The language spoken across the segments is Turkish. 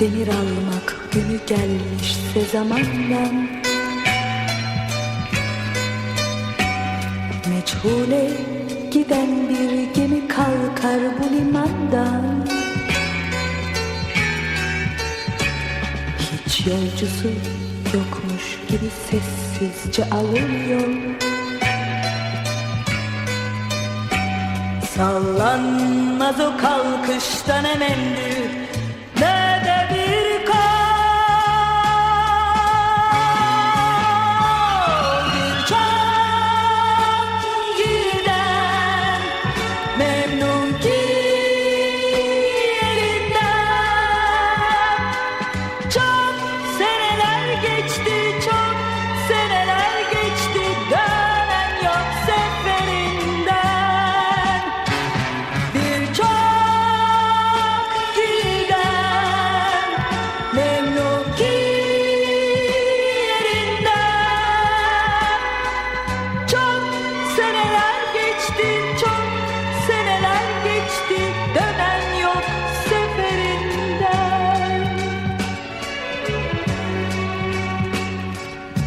Demir almak günü gelmişse zamandan. Meçhule giden bir gemi kalkar bu limandan. Hiç yolcusu yokmuş gibi sessizce alır yol Sallanmaz o kalkıştan ne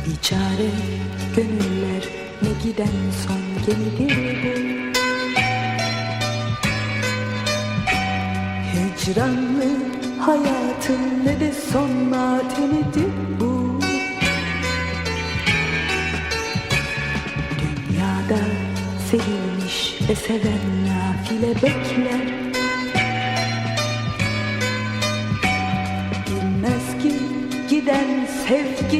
Biçare gönüller ne giden son gemidir bu. Hicranlı hayatın ne de son matemidir bu. Dünyada sevilmiş ve seven nafile bekler. Bilmez ki giden sevgi